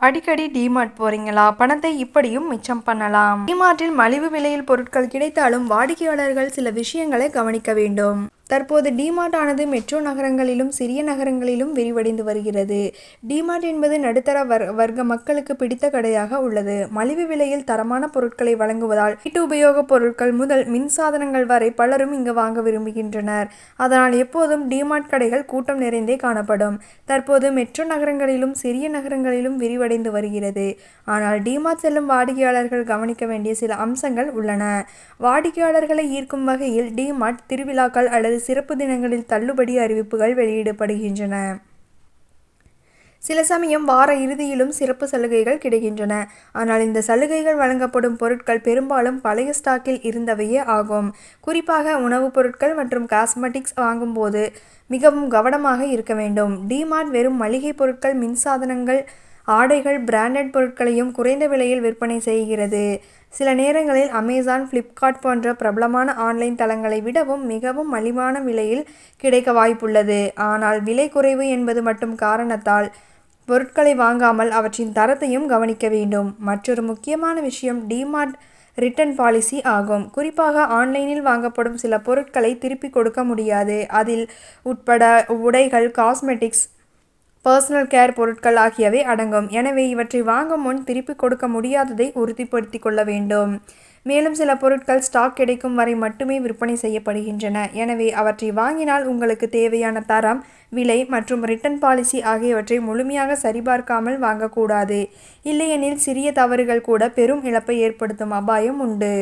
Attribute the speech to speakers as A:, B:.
A: அடிக்கடி டிமார்ட் போறீங்களா? பணத்தை இப்படியும் மிச்சம் பண்ணலாம். டிமார்ட்டில் மலிவு விலையில் பொருட்கள் கிடைத்தாலும் வாடிக்கையாளர்கள் சில விஷயங்களை கவனிக்க வேண்டும். தற்போது டிமார்ட் ஆனது மெட்ரோ நகரங்களிலும் சிறிய நகரங்களிலும் விரிவடைந்து வருகிறது. டிமார்ட் என்பது நடுத்தர வர் வர்க்க மக்களுக்கு பிடித்த கடையாக உள்ளது. மலிவு விலையில் தரமான பொருட்களை வழங்குவதால் வீட்டு உபயோகப் பொருட்கள் முதல் மின்சாதனங்கள் வரை பலரும் இங்கு வாங்க விரும்புகின்றனர். அதனால் எப்போதும் டிமார்ட் கடைகள் கூட்டம் நிறைந்தே காணப்படும். தற்போது மெட்ரோ நகரங்களிலும் சிறிய நகரங்களிலும் விரிவடைந்து வருகிறது. ஆனால் டிமார்ட் செல்லும் வாடிக்கையாளர்கள் கவனிக்க வேண்டிய சில அம்சங்கள் உள்ளன. வாடிக்கையாளர்களை ஈர்க்கும் வகையில் டிமார்ட் திருவிழாக்கள் அல்லது சிறப்பு தினங்களில் தள்ளுபடி அறிவிப்புகள் வெளியிடப்படுகின்றன. சில சமயம் வார இறுதியிலும் சிறப்பு சலுகைகள் கிடைக்கின்றன. ஆனால் இந்த சலுகைகள் வழங்கப்படும் பொருட்கள் பெரும்பாலும் பழைய ஸ்டாக்கில் இருந்தவையே ஆகும். குறிப்பாக உணவுப் பொருட்கள் மற்றும் காஸ்மெட்டிக்ஸ் வாங்கும்போது மிகவும் கவனமாக இருக்க வேண்டும். டிமார்ட் வெறும் மளிகை பொருட்கள் மின்சாதனங்கள் ஆடைகள் பிராண்டட் பொருட்களையும் குறைந்த விலையில் விற்பனை செய்கிறது. சில நேரங்களில் அமேசான் ஃப்ளிப்கார்ட் போன்ற பிரபலமான ஆன்லைன் தளங்களை விடவும் மிகவும் மலிவான விலையில் கிடைக்க வாய்ப்புள்ளது. ஆனால் விலை குறைவு என்பது மட்டும் காரணத்தால் பொருட்களை வாங்காமல் அவற்றின் தரத்தையும் கவனிக்க வேண்டும். மற்றொரு முக்கியமான விஷயம் டிமார்ட் ரிட்டர்ன் பாலிசி ஆகும். குறிப்பாக ஆன்லைனில் வாங்கப்படும் சில பொருட்களை திருப்பி கொடுக்க முடியாது. அதில் உட்பட உடைகள் காஸ்மெட்டிக்ஸ் பர்சனல் கேர் பொருட்கள் ஆகியவை அடங்கும். எனவே இவற்றை வாங்கும் முன் திருப்பி கொடுக்க முடியாததை உறுதிப்படுத்தி கொள்ள வேண்டும். மேலும் சில பொருட்கள் ஸ்டாக் கிடைக்கும் வரை மட்டுமே விற்பனை செய்யப்படுகின்றன. எனவே அவற்றை வாங்கினால் உங்களுக்கு தேவையான தரம் விலை மற்றும் ரிட்டர்ன் பாலிசி ஆகியவற்றை முழுமையாக சரிபார்க்காமல் வாங்கக்கூடாது. இல்லையெனில் சிறிய தவறுகள் கூட பெரும் இழப்பை ஏற்படுத்தும் அபாயம் உண்டு.